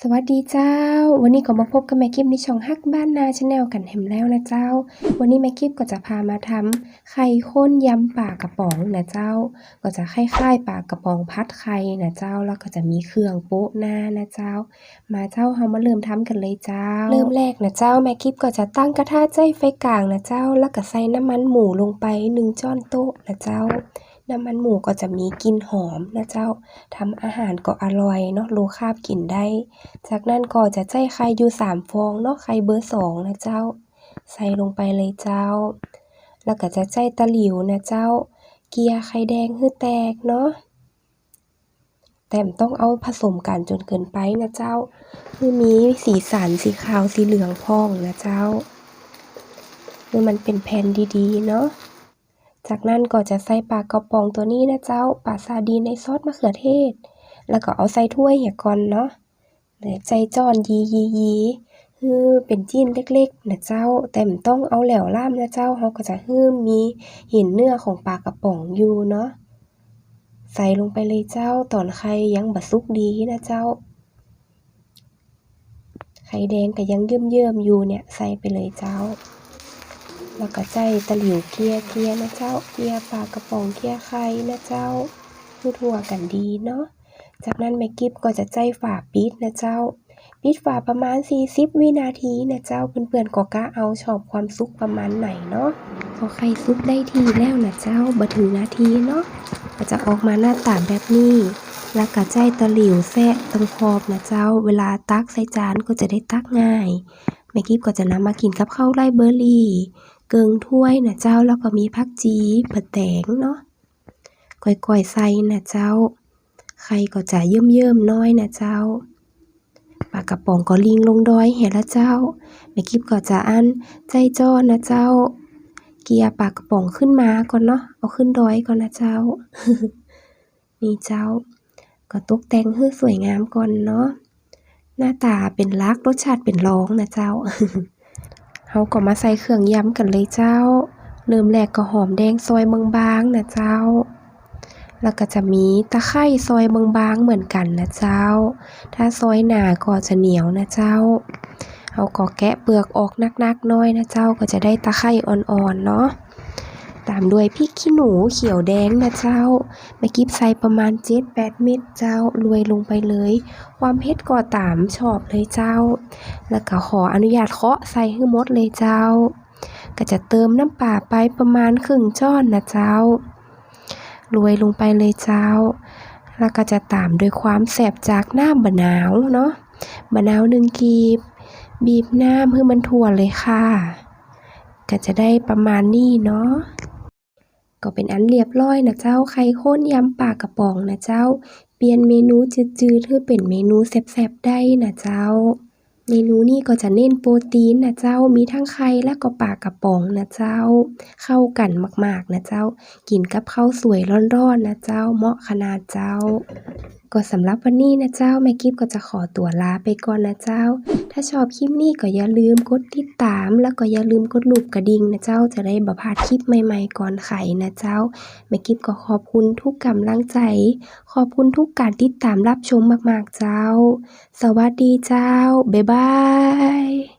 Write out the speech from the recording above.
สวัสดีเจ้า วันนี้ก็มาพบกับแม่กิฟในช่องฮักบ้านนาชาแนลกันแหมแล้วนะเจ้า วันนี้แม่กิฟก็จะพามาทำไข่ข้นยำปลากระป๋องนะเจ้า ก็จะคล้ายๆปลากระป๋องพัดไข่นะเจ้า แล้วก็จะมีเครื่องโป๊ะหน้านะเจ้า มาเจ้าเฮามาเริ่มทำกันเลยเจ้า เริ่มแรกนะเจ้าแม่กิฟก็จะตั้งกระทะใจไฟกลางนะเจ้า แล้วก็ใส่น้ำมันหมูลงไปหนึ่งช้อนโต๊ะนะเจ้า น้ำมันหมูก็จะมีกลิ่นหอมนะเจ้าทำอาหารก็อร่อยเนาะโลคาบกลิ่นได้ จากนั้นก็จะใส่ไข่อยู่สามฟองเนาะไข่เบอร์สองนะเจ้า ใส่ลงไปเลยเจ้า แล้วก็จะใส่ตะหลิวนะเจ้า เกียไข่แดงให้แตกเนาะแต่ต้องเอาผสมกันจนเกินไปนะเจ้าคือมีสีสันสีขาวสีเหลืองพองนะเจ้าคือมันเป็นแผ่นดีๆเนาะ จากนั้นก็จะใส่ปลากระป๋องตัวนี้นะเจ้าปลาซาดีนในซอสมะเขือเทศ แล้วก็เอาใส่ถ้วยเหี่ยก่อนเนาะเดี๋ยวใจจอนยียียีคือเป็นจิ้นเล็กๆนะเจ้า แต่มต้องเอาแหลวล่ามนะเจ้าเขาก็จะฮืมมีเห็นเนื้อของปลากระป๋องอยู่เนาะใส่ลงไปเลยเจ้าตอนไข่ยังบะสุกดีนะเจ้า ไข่แดงก็ยังเยิ่มๆอยู่เนี่ยใส่ไปเลยเจ้า แล้วก็ใจตะหลิวเกียเกียนะเจ้าเกียปลากระป๋องเกียไข่นะเจ้าทั่วๆกันดีเนาะจากนั้นแม่กิฟก็จะใจฝาปิดนะเจ้า ปิดฝาประมาณ 40 วินาทีนะเจ้าเพื่อนๆก็กะเอาชอบความสุกประมาณไหนเนาะพอไข่สุกได้ทีแล้วนะเจ้าบ่ถึงนาทีเนาะก็จะออกมาหน้าตาแบบนี้แล้วก็ใจตะหลิวแซะตรงขอบนะเจ้า เวลาตักใส่จานก็จะได้ตักง่ายแม่กิฟก็จะนำมากินกับข้าวไรเบอร์รี่ เกิงถ้วยนะเจ้าแล้วก็มีผักจีผัดแตงเนาะก่อยๆใส่นะเจ้าไข่ก็จะเยิ่มๆน้อยนะเจ้าปลากระป๋องก็ลิงลงดอยเห็นละเจ้าแม่กิบก็จะอันใจจ้อนะเจ้า เกียร์ปลากระป๋องขึ้นมาก่อนเนาะเอาขึ้นดอยก่อนนะเจ้านี่เจ้า ก็ตกแต่งให้สวยงามก่อนเนาะหน้าตาเป็นลักรสชาติเป็นร้องนะเจ้า เขาก็มาใส่เครื่องยำกันเลยเจ้า เริ่มแรกก็หอมแดงซอยบางๆนะเจ้า แล้วก็จะมีตะไคร้ซอยบางๆเหมือนกันนะเจ้า ถ้าซอยหนาก็จะเหนียวนะเจ้าเฮาก็แกะเปลือกออกนักๆน้อยนะเจ้าก็จะได้ตะไคร้อ่อนๆเนาะ ตามด้วยพริกขี้หนูเขียวแดงนะเจ้าแม่กิบใส่ประมาณ7-8เม็ดเจ้ารวยลงไปเลย ความเผ็ดก็ตามชอบเลยเจ้า แล้วก็ขออนุญาตเคาะใส่ให้หมดเลยเจ้า ก็จะเติมน้ำปลาไปประมาณครึ่งช้อนนะเจ้าโรยลงไปเลยเจ้า แล้วก็จะตามด้วยความแสบจากน้ำบะนาวเนาะบะนาวหนึ่งกีบ บีบน้ำให้มันทั่วเลยค่ะ ก็จะได้ประมาณนี้เนาะ ก็เป็นอันเรียบร้อยนะเจ้าไข่ข้นยำปลากระป๋องนะเจ้า เปลี่ยนเมนูจืดๆให้เป็นเมนูแซ่บๆได้นะเจ้า เมนูนี้ก็จะเน้นโปรตีนนะเจ้า มีทั้งไข่และก็ปลากระป๋องนะเจ้า เข้ากันมากๆนะเจ้า กินกับข้าวสวยร้อนๆนะเจ้า เหมาะขนาดเจ้า ก็สำหรับวันนี้นะเจ้าแม่กิฟก็จะขอตัวลาไปก่อนนะเจ้า ถ้าชอบคลิปนี้ก็อย่าลืมกดติดตาม แล้วก็อย่าลืมกดลูกกระดิ่งนะเจ้าจะได้บ่พลาดคลิปใหม่ๆก่อนไข่นะเจ้าแม่กิฟก็ขอบคุณทุกกำลังใจ ขอบคุณทุกการติดตามรับชมมากๆเจ้า สวัสดีเจ้าบ๊ายบาย